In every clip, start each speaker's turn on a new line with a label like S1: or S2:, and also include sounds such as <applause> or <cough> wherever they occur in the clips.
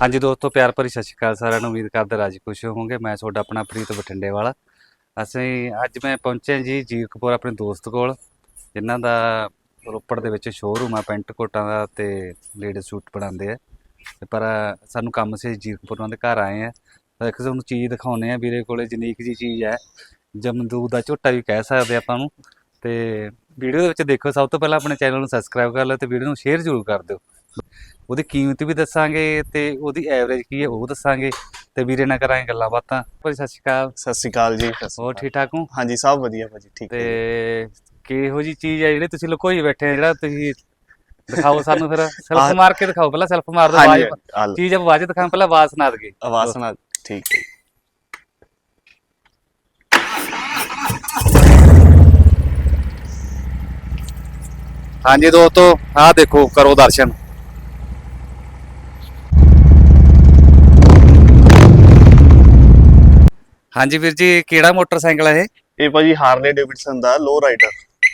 S1: ਹਾਂਜੀ ਦੋਸਤੋ, ਪਿਆਰ ਭਰੀ ਸਤਿ ਸ਼੍ਰੀ ਅਕਾਲ ਸਾਰਿਆਂ ਨੂੰ। ਉਮੀਦ ਕਰਦਾ ਰਾਜੀ ਖੁਸ਼ ਹੋਵੋਗੇ। ਮੈਂ ਤੁਹਾਡਾ ਆਪਣਾ ਪ੍ਰੀਤ ਬਠਿੰਡੇ ਵਾਲਾ। ਅਸੀਂ ਅੱਜ ਮੈਂ ਪਹੁੰਚਿਆ ਜੀ ਜੀਰਕਪੁਰ ਆਪਣੇ ਦੋਸਤ ਕੋਲ, ਜਿਨ੍ਹਾਂ ਦਾ ਰੋਪੜ ਦੇ ਵਿੱਚ ਸ਼ੋਰੂਮ ਆ, ਪੈਂਟ ਕੋਟਾਂ ਦਾ ਤੇ ਲੇਡੀ ਸੂਟ ਬਣਾਉਂਦੇ ਆ। ਤੇ ਪਰ ਸਾਨੂੰ ਕੰਮ ਸੀ ਜੀਰਕਪੁਰ ਉਹਨਾਂ ਦੇ ਘਰ ਆਏ ਆ ਇੱਕ ਤੁਹਾਨੂੰ ਚੀਜ਼ ਦਿਖਾਉਨੇ ਆ ਵੀਰੇ ਕੋਲੇ ਜਨੀਕ ਜੀ ਚੀਜ਼ ਹੈ। ਜਮਦੂਦ ਦਾ ਝੋਟਾ ਵੀ ਕਹਿ ਸਕਦੇ ਆਪਾਂ ਨੂੰ। ਤੇ ਵੀਡੀਓ ਦੇ ਵਿੱਚ ਦੇਖੋ, ਸਭ ਤੋਂ ਪਹਿਲਾਂ ਆਪਣੇ ਚੈਨਲ ਨੂੰ ਸਬਸਕ੍ਰਾਈਬ ਕਰ ਲਓ ਤੇ ਵੀਡੀਓ ਨੂੰ ਸ਼ੇਅਰ ਜ਼ਰੂਰ ਕਰ ਦਿਓ। ਉਹਦੀ ਕੀਮਤ ਵੀ ਦੱਸਾਂਗੇ ਤੇ ਉਹਦੀ ਐਵਰੇਜ ਕੀ ਹੈ ਉਹ ਦੱਸਾਂਗੇ ਤੇ ਵੀਰੇ ਨਾਲ ਕਰਾਂਗੇ ਗੱਲਾਂ ਬਾਤਾਂ। ਭਾਜੀ ਸਤਿ ਸ਼੍ਰੀ ਅਕਾਲ।
S2: ਸਤਿ ਸ਼੍ਰੀ ਅਕਾਲ ਜੀ
S1: ਹੋਰ। ਠੀਕ ਠਾਕ ਹੋ?
S2: ਹਾਂਜੀ ਸਭ ਵਧੀਆ ਭਾਜੀ ਠੀਕ ਹੈ
S1: ਤੇ ਕਿਹੋ ਜੀ ਚੀਜ਼ ਹੈ ਜਿਹੜੀ ਤੁਸੀਂ ਲੁਕੋਈ ਬੈਠੇ ਜਿਹੜਾ ਤੁਸੀਂ ਦਿਖਾਓ ਸਾਨੂੰ ਫਿਰ ਸੈਲਫ ਮਾਰ ਕੇ ਦਿਖਾਓ ਪਹਿਲਾਂ ਸੈਲਫ ਮਾਰ ਦਿਓ
S2: ਹਾਂਜੀ
S1: ਆਵਾਜ਼ ਚੀਜ਼ ਆਵਾਜ਼ ਦਿਖਾਓ ਪਹਿਲਾਂ ਆਵਾਜ਼ ਸੁਣਾ ਦਗੇ
S2: ਆਵਾਜ਼ ਨਾਲ ਠੀਕ ਹੈ
S1: ਹਾਂਜੀ ਦੋਸਤੋ ਆਹ ਦੇਖੋ ਕਰੋ ਦਰਸ਼ਨ। ਹਾਂਜੀ ਵੀਰ ਜੀ ਕਿਹੜਾ ਮੋਟਰਸਾਈਕਲ ਹੈ ਇਹ?
S2: ਇਹ ਭਾਜੀ ਹਾਰਲੇ ਡੇਵਿਡਸਨ ਦਾ ਲੋ ਰਾਈਡਰ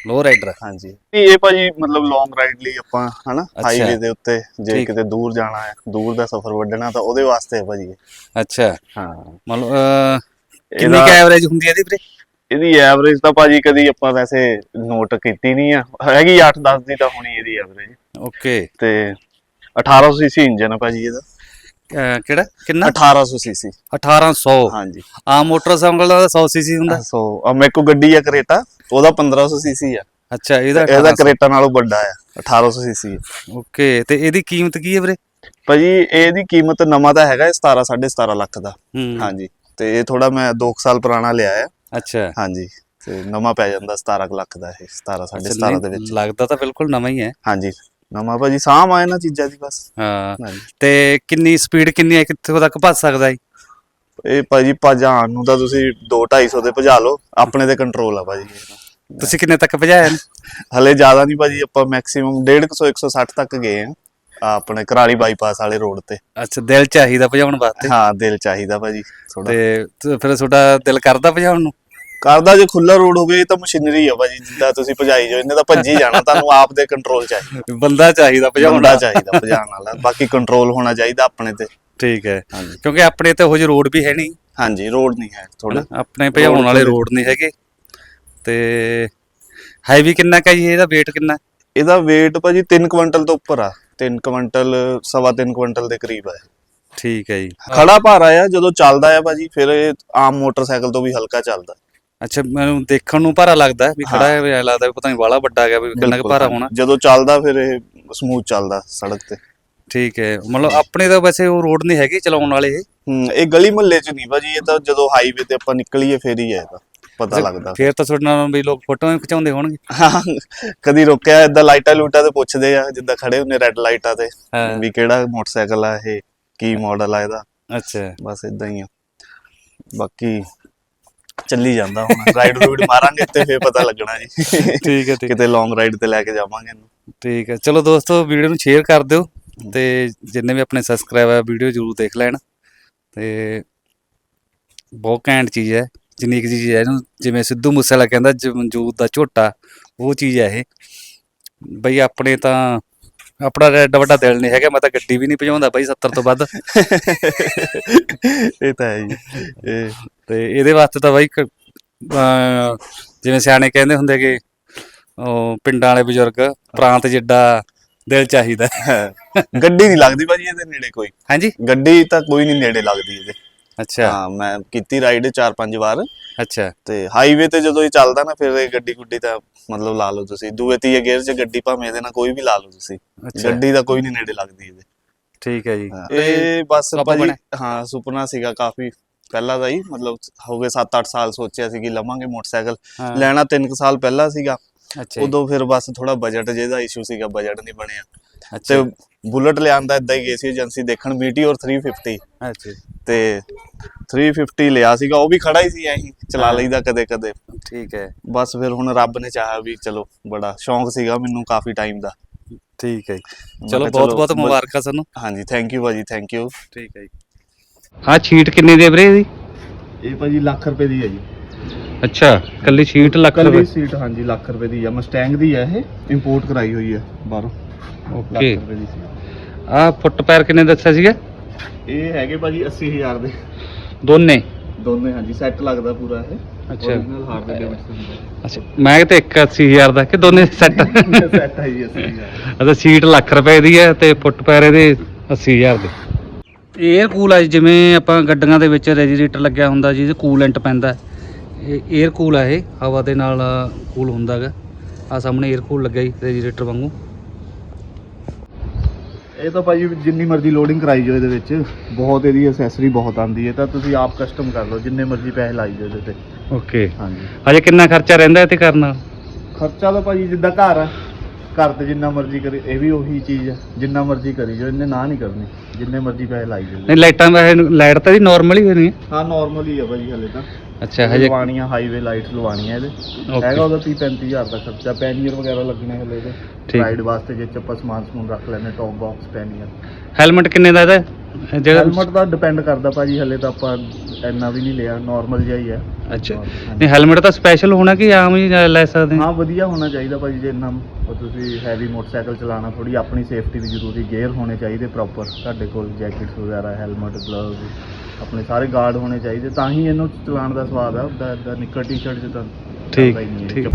S1: ਲੋ ਰਾਈਡਰ
S2: ਹਾਂਜੀ। ਇਹ ਭਾਜੀ ਮਤਲਬ ਲੌਂਗ ਰਾਈਡ ਲਈ ਆਪਾਂ ਹਨਾ। ਹਾਈਵੇ ਦੇ ਉੱਤੇ ਜੇ। ਕਿਤੇ ਦੂਰ ਜਾਣਾ ਹੈ ਦੂਰ ਦਾ ਸਫ਼ਰ ਵੱਢਣਾ ਤਾਂ ਉਹਦੇ ਵਾਸਤੇ ਹੈ ਭਾਜੀ।
S1: ਅੱਛਾ।
S2: ਹਾਂ।
S1: ਮਤਲਬ ਕਿੰਨੀ ਕੁ ਐਵਰੇਜ ਹੁੰਦੀ ਹੈ ਇਹਦੀ ਵੀਰੇ?
S2: ਇਹਦੀ ਐਵਰੇਜ ਤਾਂ ਭਾਜੀ ਕਦੀ ਆਪਾਂ ਵੈਸੇ ਨੋਟ ਕੀਤੀ ਨਹੀਂ ਆ। ਹੈਗੀ 8-10 ਦੀ ਤਾਂ ਹੋਣੀ ਇਹਦੀ ਐਵਰੇਜ
S1: ਓਕੇ
S2: ਤੇ 1800 ਸੀਸੀ ਇੰਜਨ ਹੈ ਭਾਜੀ ਇਹਦਾ।
S1: ਅਹ, ਕਿਹੜਾ? ਕਿੰਨਾ?
S2: 1800 ਸੀਸੀ
S1: 1800
S2: ਹਾਂਜੀ।
S1: ਆਮ ਮੋਟਰਸਾਈਕਲ ਦਾ 100 ਸੀਸੀ ਹੁੰਦਾ?
S2: ਸੋ। ਆ ਮੇਰੇ ਕੋ ਗੱਡੀ ਆ ਕਰੇਟਾ। ਉਹਦਾ 1500 ਸੀਸੀ ਆ।
S1: ਅੱਛਾ ਇਹਦਾ
S2: ਇਹਦਾ
S1: 1800
S2: ਕਰੇਟਾ ਨਾਲੋਂ ਵੱਡਾ ਆ। 1800 ਸੀਸੀ
S1: ਓਕੇ ਤੇ ਇਹਦੀ ਕੀਮਤ ਕੀ ਹੈ ਵੀਰੇ?
S2: ਭਾਜੀ ਇਹਦੀ ਕੀਮਤ ਨਵਾਂ ਤਾਂ ਹੈਗਾ 17 17.5 ਲੱਖ ਦਾ।
S1: ਹੂੰ।
S2: ਹਾਂਜੀ। ਤੇ ਇਹ ਥੋੜਾ ਮੈਂ 2 ਸਾਲ ਪੁਰਾਣਾ ਲਿਆ ਆ।
S1: ਅੱਛਾ।
S2: ਹਾਂਜੀ। ਤੇ ਨਵਾਂ ਪੈ ਜਾਂਦਾ 17 ਕੁ ਲੱਖ ਦਾ ਇਹ 17
S1: ਅੱਛਾ,
S2: 17.5 ਦੇ ਵਿੱਚ।
S1: ਲੱਗਦਾ ਤਾਂ ਬਿਲਕੁਲ ਨਵਾਂ ਹੀ ਹੈ।
S2: ਹਾਂਜੀ। ਨਵਾਂ ਭਾਜੀ ਸਾਮ ਆ ਇਹਨਾਂ ਚੀਜ਼ਾਂ ਦੀ ਬਸ।
S1: ਹਾਂ।
S2: ਹਾਂਜੀ।
S1: ਤੇ ਕਿੰਨੀ ਸਪੀਡ ਕਿੰਨੀ ਹੈ ਕਿੱਥੋਂ ਤੱਕ ਭੱਜ ਸਕਦਾ ਹੈ
S2: ਇਹ ਭਾਜੀ ਭਜਾਣ ਨੂੰ ਤਾਂ ਤੁਸੀਂ 2 250 ਦੇ ਭਜਾ ਲਓ ਆਪਣੇ ਤੇ ਕੰਟਰੋਲ ਆ ਭਾਜੀ।
S1: ਤੁਸੀਂ ਕਿੰਨੇ ਤੱਕ ਭਜਾਇਆ ਨੇ?
S2: ਹਲੇ ਜ਼ਿਆਦਾ ਨਹੀਂ ਭਾਜੀ ਆਪਾਂ ਮੈਕਸਿਮਮ 150 160 ਤੱਕ ਗਏ ਆ ਆਪਣੇ ਕਰਾਲੀ ਬਾਈਪਾਸ ਵਾਲੇ ਰੋਡ ਤੇ।
S1: ਅੱਛਾ ਦਿਲ ਚਾਹੀਦਾ ਭਜਾਉਣ ਵਾਸਤੇ?
S2: ਹਾਂ ਦਿਲ ਚਾਹੀਦਾ ਭਾਜੀ ਥੋੜਾ
S1: ਤੇ ਤੇ ਫਿਰ ਤੁਹਾਡਾ ਦਿਲ ਕਰਦਾ ਭਜਾਉਣ ਨੂੰ?
S2: ਕਰਦਾ ਜੇ ਖੁੱਲਾ ਰੋਡ ਹੋਵੇ ਇਹ ਤਾਂ ਮਸ਼ੀਨਰੀ ਆ ਭਾਜੀ ਜਿੱਦਾਂ ਤੁਸੀਂ ਭਜਾਈ ਜੋ ਇਹਨੇ ਤਾਂ ਭੱਜੀ ਜਾਣਾ ਤੁਹਾਨੂੰ ਆਪ ਦੇ ਕੰਟਰੋਲ ਚਾਹੀਦਾ।
S1: ਬੰਦਾ ਚਾਹੀਦਾ ਭਜਾਉਣ।
S2: ਚਾਹੀਦਾ ਭਜਾਉਣ ਵਾਲਾ। ਬਾਕੀ ਕੰਟਰੋਲ ਹੋਣਾ ਚਾਹੀਦਾ ਆਪਣੇ ਤੇ।
S1: ਠੀਕ ਹੈ। ਕਿਉਂਕਿ ਆਪਣੇ ਤੇ ਉਹ ਜਿਹੇ ਰੋਡ ਵੀ ਹੈ ਨਹੀਂ।
S2: ਹਾਂਜੀ ਰੋਡ ਨਹੀਂ ਹੈ ਥੋੜਾ?
S1: ਆਪਣੇ ਭਜਾਉਣ ਵਾਲੇ ਰੋਡ ਨਹੀਂ ਹੈਗੇ। ਤੇ ਹੈਵੀ ਕਿੰਨਾ ਕਾ ਜੀ? ਇਹਦਾ weight ਕਿੰਨਾ?
S2: ਇਹਦਾ weight ਭਾਜੀ 3 ਕੁਇੰਟਲ ਤੋਂ ਉੱਪਰ ਆ। 3 ਕੁਇੰਟਲ ਸਵਾ 3 ਕੁਇੰਟਲ ਦੇ ਕਰੀਬ ਆ।
S1: ਠੀਕ ਹੈ ਜੀ।
S2: ਖੜਾ ਭਾਰਾ ਆ ਜਦੋਂ ਚੱਲਦਾ ਆ ਭਾਜੀ ਫਿਰ ਇਹ ਆਮ ਮੋਟਰਸਾਈਕਲ ਤੋਂ ਵੀ ਹਲਕਾ ਚੱਲਦਾ।
S1: ਅੱਛਾ ਮੈਨੂੰ ਦੇਖਣ ਨੂੰ ਭਾਰਾ ਲੱਗਦਾ ਵੀ ਖੜਾ ਹੈ। ਵੀ ਐਂ ਲੱਗਦਾ ਵੀ ਪਤਾ ਨਹੀਂ ਬਾਲਾ ਵੱਡਾ ਗਿਆ ਵੀ ਕਿੰਨਾ ਕੁ ਭਾਰਾ। ਹੋਣਾ।
S2: ਜਦੋਂ ਚੱਲਦਾ ਫਿਰ ਇਹ ਸਮੂਥ ਚੱਲਦਾ ਸੜਕ ਤੇ।
S1: ਠੀਕ ਹੈ ਮਤਲਬ ਆਪਣੇ ਤਾਂ ਵੈਸੇ ਉਹ ਰੋਡ ਨਹੀਂ ਹੈਗੇ ਚਲਾਉਣ ਵਾਲੇ ਇਹ।
S2: ਹੂੰ ਇਹ ਗਲੀ ਮੁਹੱਲੇ 'ਚ ਨਹੀਂ ਭਾਜੀ ਇਹ ਤਾਂ ਜਦੋਂ ਹਾਈਵੇ ਤੇ ਆਪਾਂ ਨਿਕਲੀਏ ਫੇਰ ਹੀ ਹੈ ਇਹਦਾ ਪਤਾ ਲੱਗਦਾ।
S1: ਫੇਰ ਤਾਂ ਤੁਹਾਡੇ ਨਾਲ ਵੀ ਲੋਕ ਫੋਟੋਆਂ ਵੀ ਖਿਚਾਉਂਦੇ ਹੋਣਗੇ।
S2: ਹਾਂ ਕਦੀ ਰੋਕਿਆ ਏਦਾਂ ਲਾਈਟਾਂ ਲੂਟਾਂ ਤੇ ਪੁੱਛਦੇ ਆ ਜਿੱਦਾਂ ਖੜੇ ਹੁੰਦੇ ਰੈੱਡ ਲਾਈਟਾਂ ਤੇ
S1: ਹਾਂ।
S2: ਵੀ ਕਿਹੜਾ ਮੋਟਰਸਾਈਕਲ ਆ ਇਹ ਕੀ ਮਾਡਲ ਆ ਇਹਦਾ।
S1: ਅੱਛਾ।
S2: ਬਸ ਇਦਾਂ ਹੀ ਆ। ਬਾਕੀ ਚੱਲੀ ਜਾਂਦਾ ਹੁਣ। ਰਾਈਡ ਰੂਡ ਮਾਰਾਂਗੇ ਤੇ ਫੇਰ ਪਤਾ ਲੱਗਣਾ ਜੀ।
S1: ਠੀਕ ਹੈ ਠੀਕ
S2: ਕਿਤੇ ਲੌਂਗ ਰਾਈਡ ਤੇ ਲੈ ਕੇ ਜਾਵਾਂਗੇ ਇਹਨੂੰ।
S1: ਠੀਕ ਹੈ। ਚਲੋ ਦੋਸਤੋ ਵੀਡੀਓ ਨੂੰ ਸ਼ੇਅਰ ਕਰ ਦਿਓ ਤੇ ਜਿੰਨੇ ਵੀ ਆਪਣੇ ਸਬਸਕ੍ਰਾਈਬਰ ਆ ਵੀਡੀਓ ਜ਼ਰੂਰ ਦੇਖ ਲੈਣ। ਤੇ ਬਹੁਤ ਘੈਂਟ ਚੀਜ਼ ਹੈ ਜਨੀਕ ਜੀ ਚੀਜ਼ ਹੈ ਇਹਨੂੰ ਜਿਵੇਂ ਸਿੱਧੂ ਮੂਸੇਵਾਲਾ ਕਹਿੰਦਾ ਜ- ਮਨਜੂਤ ਦਾ ਝੋਟਾ ਉਹ ਚੀਜ਼ ਹੈ ਇਹ। ਬਈ ਆਪਣੇ ਤਾਂ ਆਪਣਾ ਤਾਂ ਐਡਾ ਵੱਡਾ ਦਿਲ ਨਹੀਂ ਹੈਗਾ ਮੈਂ ਤਾਂ ਗੱਡੀ ਵੀ ਨਹੀਂ ਭਜਾਉਂਦਾ ਬਈ 70 ਤੋਂ ਵੱਧ।
S2: ਇਹ ਤਾਂ ਹੈ ਜੀ। ਇਹ
S1: ਤੇ ਇਹਦੇ ਵਾਸਤੇ ਤਾਂ ਬਾਈ ਕ- ਜਿਵੇਂ ਸਿਆਣੇ ਕਹਿੰਦੇ ਹੁੰਦੇ ਕਿ ਉਹ ਪਿੰਡਾਂ ਵਾਲੇ ਬਜ਼ੁਰਗ ਪ੍ਰਾਂਤ ਜਿੱਡਾ ਦਿਲ ਚਾਹੀਦਾ।
S2: ਗੱਡੀ ਨਹੀਂ ਲੱਗਦੀ ਭਾਜੀ ਇਹਦੇ ਨੇੜੇ ਕੋਈ।
S1: ਹਾਂਜੀ?
S2: ਗੱਡੀ ਤਾਂ ਕੋਈ ਨਹੀਂ ਨੇੜੇ ਲੱਗਦੀ ਇਹਦੇ।
S1: ਅੱਛਾ।
S2: ਹਾਂ ਮੈਂ ਕੀਤੀ ਰਾਈਡ 4-5 ਵਾਰ।
S1: ਅੱਛਾ।
S2: ਤੇ ਹਾਈਵੇ ਤੇ ਜਦੋਂ ਇਹ ਚੱਲਦਾ ਨਾ ਫਿਰ ਇਹ ਗੱਡੀ ਗੁੱਡੀ ਤਾਂ ਮਤਲਬ ਲਾ ਲਓ ਤੁਸੀਂ। ਦੂਏ ਤੀਏ ਗੇਅਰ 'ਚ ਗੱਡੀ ਭਾਵੇਂ ਇਹਦੇ ਨਾਲ ਕੋਈ ਵੀ ਲਾ ਲਓ ਤੁਸੀਂ। ਗੱਡੀ ਦਾ ਕੋਈ ਨਹੀਂ ਨੇੜੇ ਲੱਗਦੀ ਇਹਦੇ।
S1: ਠੀਕ ਹੈ ਜੀ।
S2: ਇਹ ਬਸ ਭਾਜੀ? ਹਾਂ ਸੁਪਨਾ ਸੀਗਾ ਕਾਫੀ ਪਹਿਲਾਂ ਦਾ ਹੀ। ਮਤਲਬ ਹੋ ਗਏ 7-8 ਸਾਲ ਸੋਚਿਆ ਸੀ ਕਿ ਲਵਾਂਗੇ ਮੋਟਰਸਾਈਕਲ। ਲੈਣਾ 3 ਸਾਲ ਪਹਿਲਾਂ ਸੀਗਾ। ਉਦੋਂ ਫਿਰ ਬਸ ਥੋੜਾ ਬਜਟ ਜਿਹਦਾ ਇਸ਼ੂ ਸੀਗਾ ਬਜਟ ਨਹੀਂ ਬਣਿਆ। ਤੇ ਬੁਲਟ ਲਿਆਂਦਾ ਇਦਾਂ ਹੀ ਗਏ ਸੀ ਏਜੰਸੀ ਦੇਖਣ ਮੀਟੀਓਰ 350
S1: ਅੱਛਾ
S2: ਤੇ 350 ਲਿਆ ਸੀਗਾ ਉਹ ਵੀ ਖੜਾ ਹੀ ਸੀ ਐਂ ਚਲਾ
S1: ਹਾਂ।
S2: ਲਈਦਾ ਕਦੇ ਕਦੇ।
S1: ਠੀਕ ਹੈ।
S2: ਬਸ ਫਿਰ ਹੁਣ ਰੱਬ ਨੇ ਚਾਹਿਆ ਵੀ ਚਲੋ ਬੜਾ ਸ਼ੌਂਕ ਸੀਗਾ ਮੈਨੂੰ ਕਾਫੀ ਟਾਈਮ ਦਾ।
S1: ਠੀਕ ਹੈ ਚਲੋ ਬਹੁਤ ਬਹੁਤ ਮੁਬਾਰਕਾਂ ਸਾਨੂੰ।
S2: ਹਾਂਜੀ ਥੈਂਕ ਯੂ ਭਾਜੀ ਥੈਂਕ ਯੂ
S1: ਠੀਕ ਹੈ ਜੀ। ਹਾਂ ਛੀਟ ਕਿੰਨੇ ਦੇ ਵੀਰੇ ਇਹਦੀ?
S2: ਇਹ ਭਾਜੀ ਲੱਖ ਰੁਪਏ ਦੀ ਹੈ ਜੀ।
S1: ਅੱਛਾ ਕੱਲੀ ਛੀਟ ਲੱਖ
S2: ਕੱਲੀ ਸੀਟ ਹਾਂਜੀ ਲੱਖ ਰੁਪਏ ਦੀ ਆ। ਮਸਟੈਂਗ ਦੀ ਹੈ ਇਹ ਇੰਪੋਰਟ ਕਰਾਈ ਹੋਈ ਹੈ ਬਾਹਰੋਂ।
S1: ਓਕੇ। ਆ ਫੁੱਟ ਪੈਰ ਕਿੰਨੇ ਦੱਸਿਆ ਸੀਗਾ?
S2: ਇਹ ਹੈਗੇ ਭਾਜੀ 80000 ਦੇ।
S1: ਦੋਨੇ?
S2: ਦੋਨੇ ਹਾਂਜੀ ਸੈੱਟ ਲੱਗਦਾ ਪੂਰਾ ਇਹ।
S1: ਅੱਛਾ। ਮੈਂ ਤੇ 81000 ਦਾ ਕਿ ਦੋਨੇ ਸੈੱਟ? <laughs>
S2: ਸੈੱਟ ਹੈ ਜੀ 80000
S1: ਅੱਛਾ ਸੀਟ ਲੱਖ ਰੁਪਏ ਦੀ ਹੈ ਤੇ ਫੁੱਟ ਪੈਰ ਇਹਦੇ 80000 ਦੇ। 에ਅਰ ਕੂਲ ਆ ਜਿਵੇਂ ਆਪਾਂ ਗੱਡੀਆਂ ਦੇ ਵਿੱਚ ਰੈਜੀਰੇਟਰ ਲੱਗਿਆ ਹੁੰਦਾ ਜਿਹਦੇ ਕੂਲੈਂਟ ਪੈਂਦਾ। ਇਹ 에ਅਰ ਕੂਲ ਆ ਇਹ ਹਵਾ ਦੇ ਨਾਲ ਕੂਲ ਹੁੰਦਾਗਾ ਆ ਸਾਹਮਣੇ 에ਅਰ ਕੂਲ ਲੱਗਿਆ ਜੀ ਰੈਜੀਰੇਟਰ ਵਾਂਗੂ।
S2: ਇਹ ਤਾਂ ਭਾਜੀ ਜਿੰਨੀ ਮਰਜ਼ੀ ਲੋਡਿੰਗ ਕਰਾਈ ਜਾਓ ਇਹਦੇ ਵਿੱਚ। ਬਹੁਤ ਇਹਦੀ ਐਕਸੈਸਰੀ ਬਹੁਤ ਆਂਦੀ ਹੈ ਤਾਂ ਤੁਸੀਂ ਆਪ ਕਸਟਮ ਕਰ ਲਓ ਜਿੰਨੇ ਮਰਜ਼ੀ ਪੈਸੇ ਲਾਈ ਜਾਓ ਇਹਦੇ ਤੇ।
S1: ਓਕੇ
S2: ਹਾਂਜੀ।
S1: ਹਜੇ ਕਿੰਨਾ ਖਰਚਾ ਰਹਿੰਦਾ ਇਹ ਤੇ ਕਰਨ
S2: ਖਰਚਾ ਤਾਂ ਭਾਜੀ ਜਿੱਦਾਂ ਘਰ ਆ। ਘਰ ਤੇ ਜਿੰਨਾ ਮਰਜ਼ੀ ਕਰੇ ਇਹ ਵੀ ਉਹੀ ਚੀਜ਼ ਆ ਜਿੰਨਾ ਮਰਜ਼ੀ ਕਰੀ ਜਾਓ ਇਹਨੇ ਨਾ ਨਹੀਂ ਕਰਨੀ ਜਿੰਨੇ ਮਰਜ਼ੀ ਪੈਸੇ ਲਾਈ ਜਾਓ।
S1: ਨਹੀਂ ਲਾਈਟਾਂ ਵੈਸੇ ਲਾਈਟ ਤਾਂ ਦੀ ਨਾਰਮਲ ਹੀ ਹੋਣੀ ਹੈ।
S2: ਹਾਂ ਨਾਰਮਲ ਹੀ ਆ ਭਾਜੀ ਹਲੇ ਤਾਂ।
S1: ਅੱਛਾ ਹਜੇ
S2: ਲਵਾਣੀਆਂ ਹਾਈਵੇ ਲਾਈਟਸ ਲਵਾਣੀਆਂ ਇਹਦੇ।
S1: Okay.
S2: ਹੈਗਾ ਉਹਦਾ 30 35000 ਦਾ ਖਰਚਾ ਪੈਨੀਅਰ ਵਗੈਰਾ ਲੱਗਣੇ ਹਲੇ ਇਹਦੇ।
S1: ਠੀਕ।
S2: ਰਾਈਡ ਵਾਸਤੇ ਜੇ ਚ ਆਪਾਂ ਸਮਾਨ ਸਮੂਨ ਰੱਖ ਲੈਣੇ ਟੌਪ ਬਾਕਸ ਪੈਨੀਅਰ।
S1: ਹੈਲਮਟ ਕਿੰਨੇ ਦਾ ਇਹਦਾ? ਇਹ ਜਿਹੜਾ
S2: ਹੈਲਮਟ ਦਾ ਡਿਪੈਂਡ ਕਰਦਾ ਭਾਜੀ ਹਲੇ ਤਾਂ ਆਪਾਂ ਇੰਨਾ ਵੀ ਨਹੀਂ ਲਿਆ ਨਾਰਮਲ ਜਿਹਾ ਹੀ ਹੈ
S1: ਅੱਛਾ। ਨਹੀਂ ਹੈਲਮਟ ਤਾਂ ਸਪੈਸ਼ਲ ਹੋਣਾ ਕਿ ਆਮ ਹੀ ਲੈ ਸਕਦੇ
S2: ਹਾਂ ਵਧੀਆ ਹੋਣਾ ਚਾਹੀਦਾ ਭਾਜੀ ਜੇ ਇੰਨਾ ਉਹ ਤੁਸੀਂ ਹੈਵੀ ਮੋਟਰਸਾਈਕਲ ਚਲਾਉਣਾ ਥੋੜੀ ਆਪਣੀ ਸੇਫਟੀ ਵੀ ਜ਼ਰੂਰੀ ਗੇਅਰ ਹੋਣੇ ਚਾਹੀਦੇ ਪ੍ਰੋਪਰ ਤੁਹਾਡੇ ਕੋਲ ਜੈਕਟਸ ਵਗੈਰਾ ਹੈਲਮਟ ਗਲਵਜ਼ ਆਪਣੇ ਸਾਰੇ ਗਾਰਡ ਹੋਣੇ ਚਾਹੀਦੇ ਤਾਂ ਹੀ ਇਹਨੂੰ ਚਲਾਉਣ ਦਾ ਸਵਾਦ ਆ ਉਹਦਾ ਨਿੱਕਰ ਟੀ-ਸ਼ਰਟ 'ਚ ਤਾਂ
S1: ਠੀਕ। ਠੀਕ